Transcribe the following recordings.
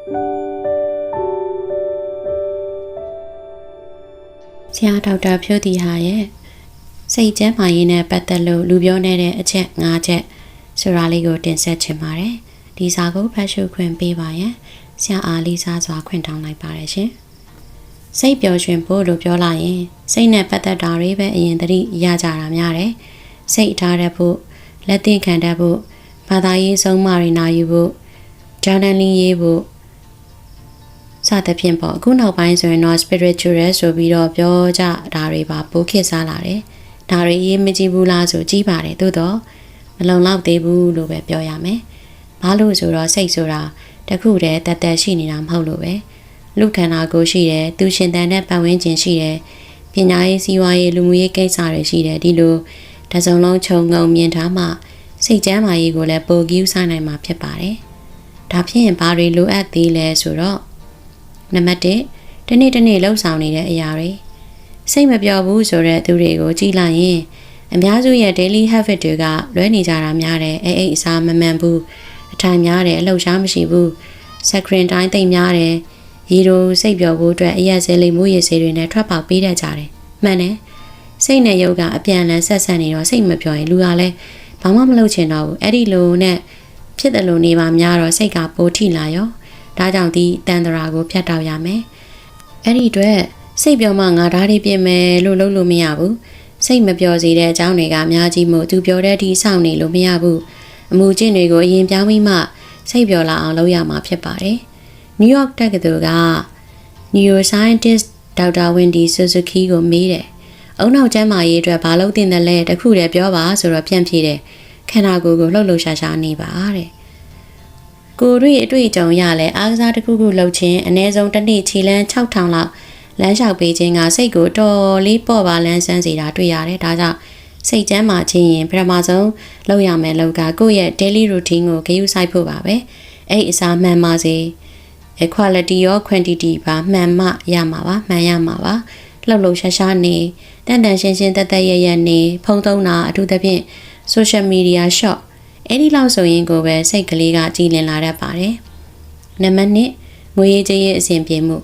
ဆရာဒေါက်တာဖြိုးတီဟာရဲ့စိတ်ကျန်းမာရေးနဲ့ပတ်သက်လို့လူပြောနေတဲ့အချက်၅ချက်ဆိုတာလေးကိုတင်ဆက်ချင်ပါတယ်ဒီစာကိုဖတ်ရှုခွင့်ပေးပါရန်ဆရာအားလေးစားစွာခွင့်တောင်းလိုက်ပါတယ်ရှင်စိတ်ပျော်ရွှင်ဖို့လို့ပြောလိုက်ရင်စိတ်နဲ့ပတ်သက်တာတွေပဲအရင်သတိရကြတာများတယ်စိတ်ထားတတ်ဖို့လက်သင့်ခံတတ်ဖို့ဘာသာရေးဆုံးမတွေနာယူဖို့ journaling ရေးဖို့ စသဖြင့်ပေါ့အခုနောက်ပိုင်းဆိုရင်တော့ spiritual ဆိုပြီးတော့ပြောကြတာတွေပါပိုခေတ်စားလာတယ်ဒါတွေအရေးမကြီးဘူးလားဆိုကြီးပါတယ်သို့တော့မလုံလောက်သေးဘူးလို့ပဲပြောရမယ်ဘာလို့ဆိုတော့စိတ်ဆိုတာတခုတည်းတသက်ရှိနေတာမဟုတ်လို့ပဲလူခန္ဓာကိုယ်ရှိတယ်သူရှင်တန်တဲ့ပတ်ဝန်းကျင်ရှိတယ်ပညာရေးစီးပွားရေးလူမှုရေးကိစ္စတွေရှိတယ်ဒီလိုတစုံလုံးခြုံငုံမြင်ထားမှစိတ်ကျန်းမာရေးကိုလည်းပိုကြီးစားနိုင်မှာဖြစ်ပါတယ်ဒါဖြင့်ဘာတွေလိုအပ်သေးလဲဆိုတော့ နံပါတ်1ဒီနေ့ဒီနေ့လှုပ်ဆောင်နေတဲ့အရာတွေစိတ်မပျော်ဘူးဆိုတဲ့သူတွေကိုကြည့်လိုက်ရင်အများစုရဲ့ daily habit တွေကလွဲနေကြတာများတယ်အိတ်အိတ်အစားမမှန်ဘူးအထိုင်များတယ်အလှုပ်ရှားမရှိဘူးစကရင်တိုင်းတိတ်များတယ်ရီတို့စိတ်ပျော်ဖို့အတွက်အရက်စဲလေးမှုရည်စေတွေနဲ့ထွက်ပေါက်ပေးတတ်ကြတယ်မှန်တယ်စိတ်နဲ့ယုတ်ကအပြန်အလှန်ဆက်ဆက်နေတော့စိတ်မပျော်ရင်လူကလည်းဘာမှမလုပ်ချင်တော့ဘူးအဲ့ဒီလိုနဲ့ဖြစ်တယ်လို့နေပါများတော့စိတ်ကပိုထိလာရော ဒါကြောင့်ဒီတန်တရာကိုဖျက်တောက်ရမယ်အဲ့ဒီအတွက်စိတ်ပြောမှငါဓာတ်တွေပြင်မယ်လို့လုပ်လို့မရဘူးစိတ်မပြောစေတဲ့အကြောင်းတွေကအများကြီးမို့သူပြောတဲ့ဒီစောင့်နေလို့မရဘူးအမှုချင်းတွေကိုအရင်ပြောင်းပြီးမှစိတ်ပြောလာအောင်လုပ်ရမှာဖြစ်ပါတယ်နယူးယောက်တက္ကသိုလ်က neuroscientist ဒေါက်တာဝင်းဒီဆူဇူကီကိုမေးတယ်အုံနောက်ကျမ်းမာရေးအတွက်ဘာလုပ်တင်တယ်လဲတခုတည်းပြောပါဆိုတော့ပြန်ဖြေတယ်ခန္ဓာကိုယ်ကိုလှုပ်လှုပ်ရှားရှားနေပါတဲ့ ကိုရီအတွေ့အကြုံရလဲအားကစားတစ်ခုခုလှုပ်ခြင်းအ ਨੇ ဆုံးတစ်နေ့ခြေလန်း6000လောက်လမ်းလျှောက်ပေးခြင်းကစိတ်ကိုတော်လေးပေါ့ပါလန်းဆန်းစေတာတွေ့ရတယ်ဒါကြောင့်စိတ်ကျမ်းမာခြင်းရင်ပထမဆုံးလုပ်ရမယ်လောက်ကကိုယ့်ရဲ့ daily routine ကိုဂရုစိုက်ဖို့ပါပဲအဲ့အစားမှန်ပါစေ quality ရော quantity ပါမှန်မှရမှာပါမှန်ရမှာပါလှုပ်လှုပ်ရှားရှားနေတန်တန်ရှင်းရှင်းတက်တက်ရရနေဖုံသုံးတာအထူးသဖြင့် social media shop အဲ့ဒီလောက်ဆိုရင်ကိုပဲစိတ်ကလေးကကြည်လင်လာတတ်ပါတယ်နံပါတ်1ငွေရေးကြေးရေးအဆင်ပြေမှု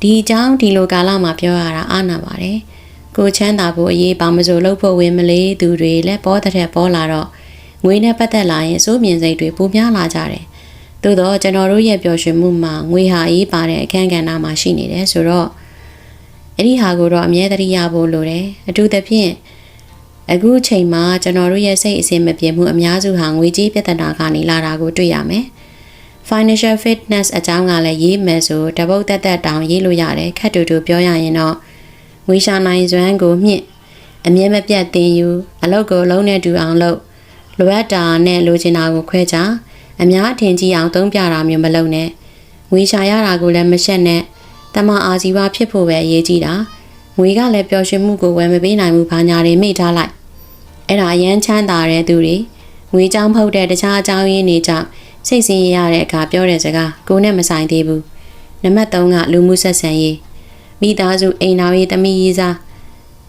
ဒီအကြောင်းဒီလိုကာလမှာပြောရတာအားနာပါတယ်ကိုချမ်းသာဖို့အရေးပါမစို့လုပ်ဖို့ဝင်မလေးသူတွေလည်းပေါ်တဲ့ထက်ပေါ်လာတော့ငွေနဲ့ပတ်သက်လာရင်စိုးမြင်စိတ်တွေပိုများလာကြတယ်သို့တော့ကျွန်တော်တို့ရဲ့ပျော်ရွှင်မှုမှာငွေဟာအရေးပါတဲ့အခန်းကဏ္ဍမှာရှိနေတယ်ဆိုတော့အဲ့ဒီဟာကိုတော့အမြဲတမ်းရဖို့လိုတယ်အထူးသဖြင့် အခုချိန်မှာကျွန်တော်တို့ရဲ့စိတ်အစဉ်မပြေမှုအများစုဟာငွေကြေးပြဿနာကနေလာတာကိုတွေ့ရမယ် financial fitness အကြောင်းကလည်းရေးမယ်ဆိုတပုတ်တက်တက်တောင်ရေးလို့ရတယ်ခက်တူတူပြောရရင်တော့ငွေရှာနိုင်စွမ်းကိုမြင့်အမြဲမပြတ်တင်ယူအလုပ်ကိုလုံးနဲ့တူအောင်လုပ်လိုအပ်တာနဲ့လိုချင်တာကိုခွဲခြားအများအထင်ကြီးအောင်သုံးပြတာမျိုးမလုပ်နဲ့ငွေရှာရတာကိုလည်းမရှက်နဲ့တမအာဇီဝဖြစ်ဖို့ပဲအရေးကြီးတာ ငွေကလည်းပျော်ရွှင်မှုကိုဝယ်မပေးနိုင်ဘူးဘာညာတွေမိထားလိုက်အဲ့ဒါရမ်းချမ်းသာတဲ့သူတွေငွေကြောင်းဖုတ်တဲ့တခြားအကြောင်းရင်းတွေကြောင့်စိတ်ဆင်းရဲရတဲ့အခါပြောတဲ့စကားကိုနဲ့မဆိုင်သေးဘူးနံပါတ်3ကလူမှုဆက်ဆံရေးမိသားစုအိမ်တော်ရေးတမိရေးစား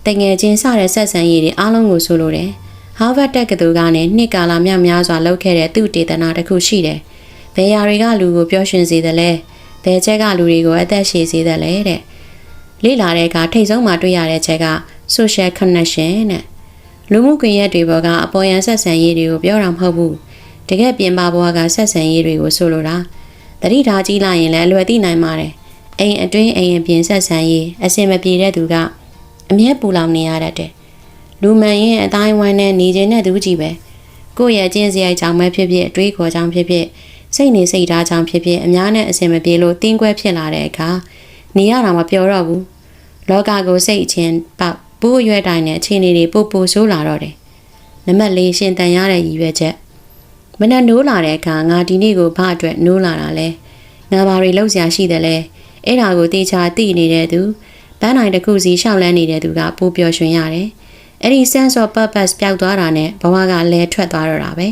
တငယ်ချင်းစတဲ့ဆက်ဆံရေးတွေအားလုံးကိုဆိုလိုတယ်ဟာဗတ်တက္ကသိုလ်ကနေနှစ်ကာလများများစွာလုပ်ခဲ့တဲ့သူတေသနာတစ်ခုရှိတယ်ဘယ်ရာတွေကလူကိုပျော်ရွှင်စေတယ်လဲဘယ်ချက်ကလူတွေကိုအသက်ရှည်စေတယ်လဲတဲ့ လေ့လာတဲ့အခါထိတ်ဆုံးမှာတွေ့ရတဲ့ချက်က social connection တဲ့လူမှုကွန်ရက်တွေပေါ်ကအပေါ်ယံဆက်ဆံရေးတွေကိုပြောတာမဟုတ်ဘူးတကယ်ပြင်ပဘဝကဆက်ဆံရေးတွေကိုဆိုလိုတာတတိထားကြည့်လိုက်ရင်လည်းအလွယ်သိနိုင်ပါတယ်အိမ်အတွင်းအိမ်အပြင်ဆက်ဆံရေးအစင်မပြေတဲ့သူကအမြဲပူလောင်နေရတတ်တယ်လူမှန်ရင်အတိုင်းဝိုင်းနဲ့နေခြင်းတဲ့သူကြီးပဲကိုယ့်ရဲ့ကျင့်စရိုက်ကြောင့်ပဲဖြစ်ဖြစ်အတွေးခေါ်ကြောင့်ဖြစ်ဖြစ်စိတ်နေစိတ်ဓာတ်ကြောင့်ဖြစ်ဖြစ်အများနဲ့အစင်မပြေလို့တင်းကွဲဖြစ်လာတဲ့အခါ နေရတာမပြောတော့ဘူးလောကကိုစိတ်အချင်းပေါက်ပိုးရွယ်တိုင်းနဲ့အခြေအနေတွေပို့ပို့ဆိုးလာတော့တယ်နံပါတ်၄ရှင်တန်ရတဲ့ရည်ရွယ်ချက်မနဲ့နိုးလာတဲ့အခါငါဒီနေ့ကိုဘာအတွက်နိုးလာတာလဲငါဘာတွေလုပ်စရာရှိတယ်လဲအဲ့ဒါကိုတေချာသိနေတဲ့သူပန်းနိုင်တစ်ခုစီရှောက်လန်းနေတဲ့သူကပိုးပျော်ရွှင်ရတယ်အဲ့ဒီ sense of purpose ပျောက်သွားတာနဲ့ဘဝကလဲထွက်သွားတော့တာပဲ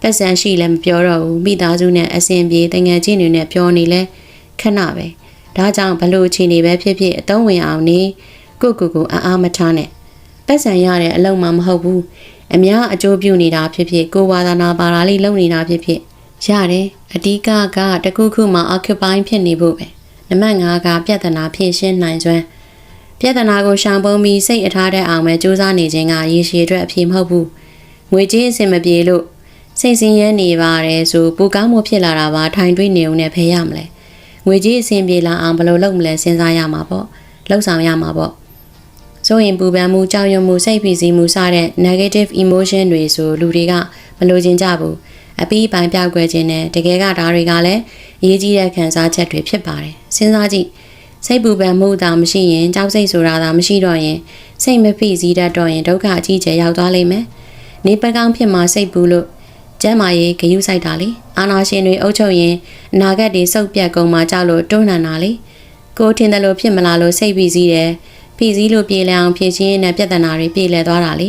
ပတ်စံရှိလည်းမပြောတော့ဘူးမိသားစုနဲ့အစဉ်ပြေတငယ်ချင်းတွေနဲ့ပြောနေလဲခဏပဲ ဒါကြောင့်ဘလို့အချိန်တွေပဲဖြစ်ဖြစ်အသုံးဝင်အောင်နေကိုကိုကိုအားအားမထားနဲ့ပတ်စံရတဲ့အလုံးမှမဟုတ်ဘူးအများအကျိုးပြုနေတာဖြစ်ဖြစ်ကိုဝါသနာပါတာလေးလုပ်နေတာဖြစ်ဖြစ်ရတယ်အဓိကကတခုခုမှ occupy ဖြစ်နေဖို့ပဲနံပါတ်5ကပြဿနာဖြေရှင်းနိုင်စွမ်းပြဿနာကိုရှောင်ပုံပြီးစိတ်အထားတဲ့အောင်ပဲစူးစမ်းနေခြင်းကရေရှည်အတွက်အဖြေမဟုတ်ဘူးငွေကြေးအဆင်မပြေလို့စိတ်ဆင်းရဲနေပါတယ်ဆိုပူကောင်းမှုဖြစ်လာတာပါထိုင်တွေးနေုံနဲ့ဖယ်ရမလဲ ငွေကြေးအဆင်ပြေလာအောင်ဘယ်လိုလုပ်မလဲစဉ်းစားရမှာပေါ့လှုပ်ဆောင်ရမှာပေါ့စိုးရင်ပူပန်မှုကြောက်ရွံ့မှုစိတ်ဖိစီးမှုစတဲ့ negative emotion တွေဆိုလူတွေကမလိုချင်ကြဘူးအပီးပိုင်ပြောက်ကွယ်ခြင်းနဲ့တကယ်ကဒါတွေကလည်းအရေးကြီးတဲ့ခံစားချက်တွေဖြစ်ပါတယ်စဉ်းစားကြည့်စိတ်ပူပန်မှုသာမရှိရင်ကြောက်စိတ်ဆိုတာသာမရှိတော့ရင်စိတ်မဖိစီးတတ်တော့ရင်ဒုက္ခအကြီးကျယ်ရောက်သွားလိမ့်မယ်နေပကောင်းဖြစ်မှစိတ်ပူလို့ ကျမ်းမာရေးဂယုစိုက်တာလေအာနာရှင်တွေအုပ်ချုပ်ရင်အနာဂတ်တွေစုပ်ပြတ်ကုန်မှကြောက်လို့တွန်းလှန်တာလေကိုယ်ထင်တယ်လို့ဖြစ်မလားလို့စိတ်ဖိစီးတယ်ဖြည့်စည်းလို့ပြေလည်အောင်ဖြည့်ချင်းနဲ့ပြဿနာတွေပြေလည်သွားတာလေ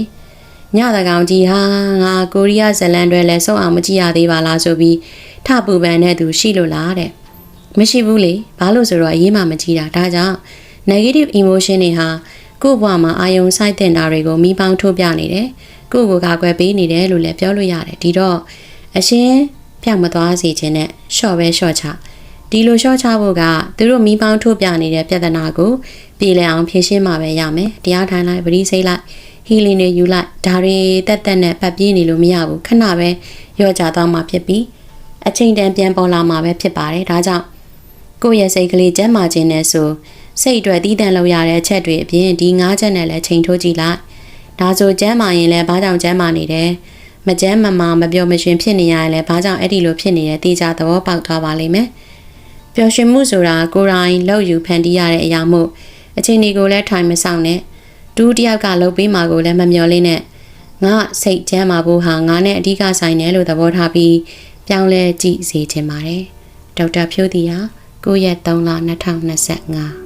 ညတကောင်ကြီးဟာငါကိုရီးယားဇလန်တွေလည်းစုံအောင်မကြည့်ရသေးပါလားဆိုပြီးထပူပန်တဲ့သူရှိလို့လားတဲ့မရှိဘူးလေဘာလို့ဆိုတော့အရေးမှမကြည့်တာဒါကြောင့် negative emotion တွေဟာကိုယ့်ဘဝမှာအာယုံစိုက်တင်တာတွေကိုမိပေါင်းထုတ်ပြနေတယ် ကိုယ့်ကိုယ်ကာကွယ်ပေးနေတယ်လို့လည်းပြောလို့ရတယ်ဒီတော့အရှင်ပြောင်းမသွားစေခြင်းနဲ့ရှော့ပဲရှော့ချဒီလိုရှော့ချဖို့ကသူတို့မိပေါင်းထုတ်ပြနေတဲ့ပြဿနာကိုပြည်လည်အောင်ဖြည့်ရှင်းမှာပဲရမယ်တရားထိုင်လိုက်ပရိစိတ်လိုက်ဟီလင်းတွေယူလိုက်ဒါတွေတက်တက်နဲ့ပတ်ပြေးနေလို့မရဘူးခဏပဲရော့ကြသွားမှာဖြစ်ပြီးအချိန်တန်ပြန်ပေါ်လာမှာပဲဖြစ်ပါတယ်ဒါကြောင့်ကိုယ့်ရဲ့စိတ်ကလေးကျန်းမာခြင်းနဲ့ဆိုစိတ်အတွက်တည်တံ့လို့ရတဲ့အချက်တွေအပြင်ဒီ၅ချက်နဲ့လည်းချိန်ထိုးကြည့်လိုက် ဒါဆိုကျန်းမာရင်လည်းဘာကြောင့်ကျန်းမာနေတယ်မကျန်းမမာမပြောမရှင်ဖြစ်နေရရင်လည်းဘာကြောင့်အဲ့ဒီလိုဖြစ်နေတယ်တေချာသဘောပေါက်သွားပါလိမ့်မယ်ပျော်ရွှင်မှုဆိုတာကိုယ်တိုင်လှုပ်ယူဖန်တီးရတဲ့အရာမို့အချိန်ဒီကိုလည်းထိုင်မဆောင်နဲ့ဒူးတယောက်ကလှုပ်ပေးမှာကိုလည်းမမျော်လင့်နဲ့ငါစိတ်ချမ်းသာဖို့ဟာငါနဲ့အဓိကဆိုင်တယ်လို့သဘောထားပြီးပြောင်းလဲကြည့်စေချင်ပါတယ်ဒေါက်တာဖြိုးတီဟာ9ရက်3လ2025